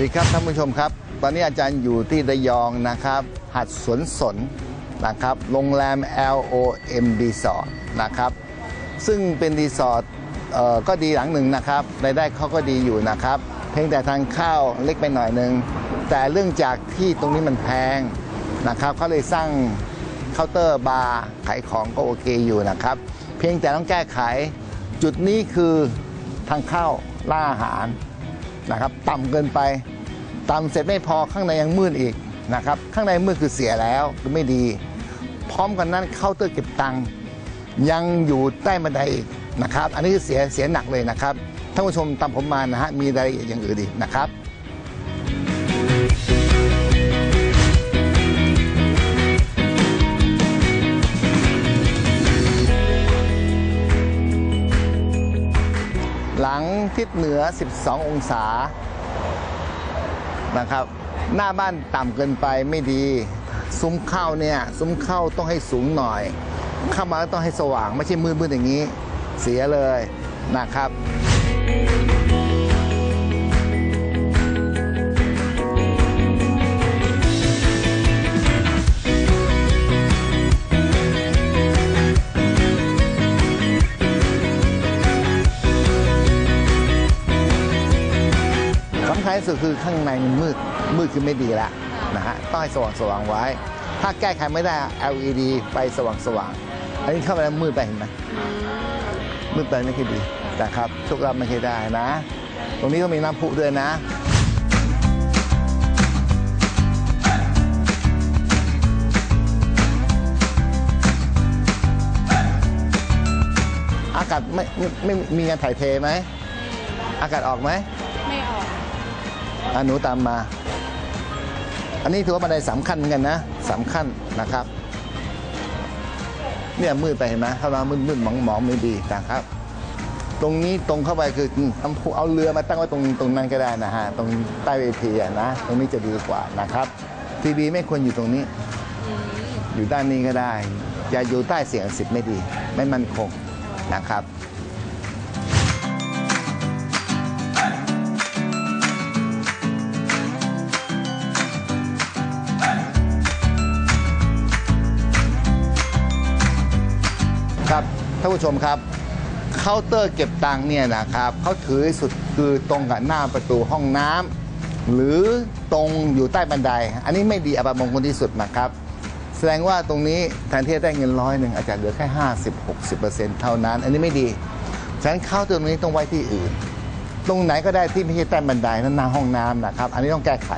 ดีครับท่านผู้ชมครับ ตอนนี้อาจารย์อยู่ที่ระยองนะครับ หัดสวนสนนะครับโรงแรม LOM Resort นะครับ ซึ่งเป็นรีสอร์ทก็ดีหลังหนึ่งนะครับรายได้เขาก็ดีอยู่นะครับ เพียงแต่ทางข้าวเล็กไปหน่อยหนึ่งแต่เรื่องจากที่ตรงนี้มันแพงนะครับเขาเลยสร้างเคาน์เตอร์บาร์ขายของก็โอเคอยู่นะครับ เพียงแต่ต้องแก้ไขจุดนี้คือทางเข้าล่าอาหาร นะครับต่ำเกินไปต่ำเสร็จไม่พอข้างในยังมืดอีกนะครับข้างในมืดคือเสียแล้วคือไม่ดี พร้อมกันนั้นเคาน์เตอร์เก็บตังค์ยังอยู่ใต้บันไดอีกนะครับ อันนี้คือเสียเสียหนักเลยนะครับท่านผู้ชมตามผมมานะฮะมีรายละเอียดอย่างอื่นอีกนะครับ ทิศเหนือ 12 องศานะครับ หน้าบ้านต่ำเกินไปไม่ดี ซุ้มเข้าเนี่ยซุ้มเข้าต้องให้สูงหน่อย เข้ามาต้องให้สว่างไม่ใช่มืดๆอย่างนี้ เสียเลยนะครับำคัญที่สุดคือข้างในมันมืด มืดคือไม่ดีแล้วนะฮะต้องให้สว่างสว่างๆไว้ ถ้าแก้ไขไม่ได้ LED ไฟสว่างสว่างๆอันนี้เข้าไปแล้วมืดไปเห็นไหมมืดไปไม่ค่อยดีนะครับทุกรับไม่ค่อยได้นะ ตรงนี้ก็มีน้ำพุด้วยนะอากาศไม่ไม่ไม่มีงานถ่ายเทไหม อากาศออกไหมไม่ออก อะหนูตามมา อันนี้ถือว่าบันไดสามขั้นเหมือนกันนะสามขั้นนะครับ เนี่ยมืดไปเห็นไหมเข้ามามืดมืดหมองหมองไม่ดีนะครับ ตรงนี้ตรงเข้าไปคือทำเอาเรือมาตั้งไว้ตรงตรงนั้นก็ได้นะฮะตรงใต้เวทีอะนะ ตรงนี้จะดีกว่านะครับ ทีวีไม่ควรอยู่ตรงนี้ อยู่ด้านนี้ก็ได้ อย่าอยู่ใต้เสียงสิทธิ์ไม่ดี ไม่มั่นคงนะครับ ครับท่านผู้ชมครับเคาน์เตอร์เก็บตังค์เนี่ยนะครับเขาถือสุดคือตรงกับหน้าประตูห้องน้ำหรือตรงอยู่ใต้บันได อันนี้ไม่ดีอัปมงคลที่สุดนะครับ แสดงว่าตรงนี้แทนที่จะได้เงินร้อยหนึ่งอาจจะเหลือแค่ 50 60 เท่านั้น อันนี้ไม่ดีฉะนั้นเคาน์เตอร์ตรงนี้ต้องไว้ที่อื่น ตรงไหนก็ได้ที่ไม่ใช่ใต้บันไดนั่นหน้าห้องน้ำนะครับ อันนี้ต้องแก้ไข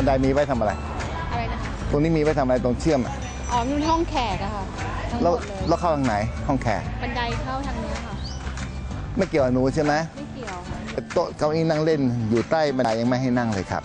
บันไดมีไว้ทำอะไร อะไรนะคะตรงนี้มีไว้ทำอะไรตรงเชื่อมอะอ๋อมีห้องแขกอะค่ะทั้งหมแล้วดเลยแล้วเข้าทางไหนห้องแขกบันไดเข้าทางเนี้ยค่ะ ไม่เกี่ยวกับหนูใช่ไหมไม่เกี่ยวค่ะโต๊ะเก้าอี้นั่งเล่นอยู่ใต้บันไดยังไม่ให้นั่งเลยครับ